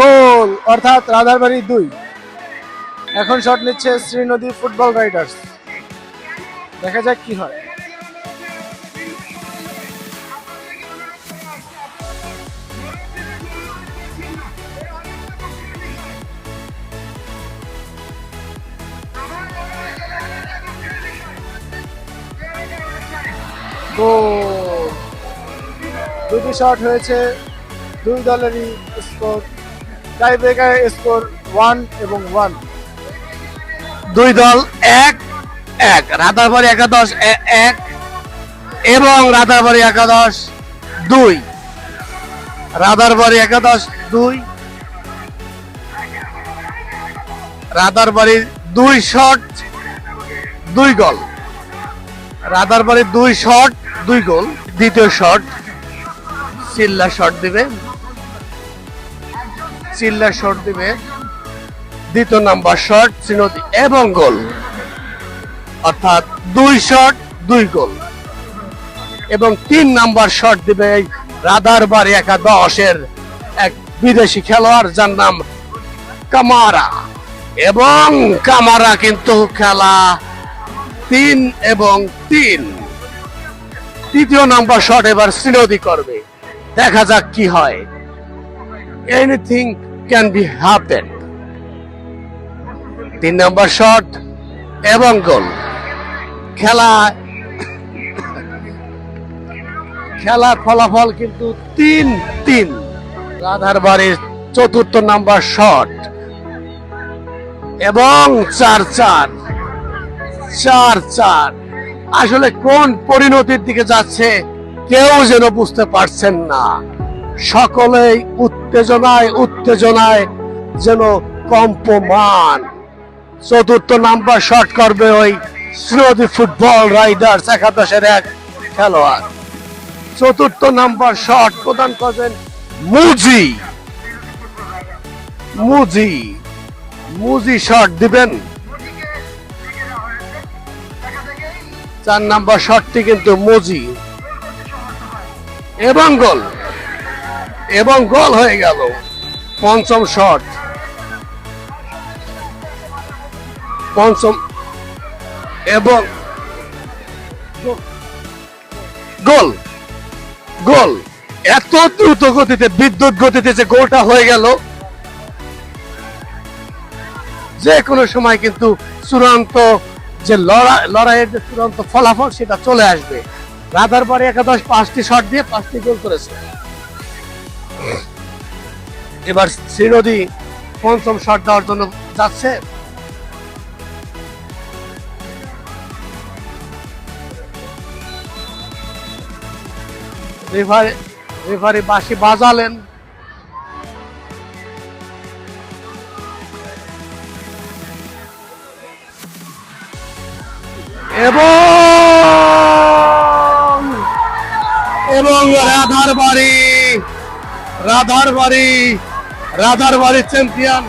গোল, অর্থাৎ রাধারবাড়ি দুই। এখন শট নিচ্ছে শ্রীনদী ফুটবল রাইডার্স দেখা যাক কি হয়। দুটি শট হয়েছে দুই দলেরই score tie breaker score one এবং ওয়ান দুই দল এক এক। রাধারবাড়ি একাদশ এক। এবং রাধারবাড়ি একাদশ, দুই। রাধারবাড়ি একাদশ, দুই। রাধারবাড়ির দুই শট, দুই গোল। রাধারবাড়ির দুই শট, দুই গোল। দ্বিতীয় শট চিল্লা শট দিবে। চিল্লা শট দিবে। দ্বিতীয় নাম্বার শট, শ্রীনদী, এবং গোল। অর্থাৎ দুই শট, দুই গোল। এবং তিন নাম্বার শট দিবে এই রাধারবাড়ি একাদশের এক বিদেশি খেলোয়াড়, যার নাম কামারা। এবং কামারা কিন্তু খেলা তিন এবং তিন। তৃতীয় নাম্বার শট এবার শ্রীনদী করবে। দেখা যাক কি হয়। এনিথিং ক্যান বি হ্যাপেন তিন নম্বর শট, এবং গোল। খেলা খেলার ফলাফল কিন্তু তিন তিন। রাধার বাড়ির চতুর্থ নাম্বার শট, এবং চার চার চার চার। আসলে কোন পরিণতির দিকে যাচ্ছে, কেউ যেন বুঝতে পারছেন না। সকলেই উত্তেজনায় উত্তেজনায় যেন কম্পমান। চতুর্থ নাম্বার শট করবে ওই শ্রীনদী ফুটবল রাইডার্স একাদশের এক খেলোয়াড়। চতুর্থ নাম্বার শট প্রদান করবেন মুজি। মুজি। মুজি শট দিবেন। চার নাম্বার শটটি কিন্তু মুজি। এবং গোল এবং গোল হয়ে গেল। পঞ্চম শট। পঞ্চম এবং গোল। গোল। এত দ্রুত গতিতে, বিদ্যুৎ গতিতে যে গোলটা হয়ে গেল। যে কোনো সময় কিন্তু চূড়ান্ত যে লড়াই লড়াইয়ের যে চূড়ান্ত ফলাফল, সেটা চলে আসবে। রাধার বাড়ি একাদশ পাঁচটি শট দিয়ে পাঁচটি গোল করেছে। এবার শ্রীনদী পঞ্চম শট দেওয়ার জন্য যাচ্ছে। রেফারি রেফারি বাজালেন। এবং এবং রাধার বাড়ি। রাধার বাড়ি রাধার বাড়ি চ্যাম্পিয়ন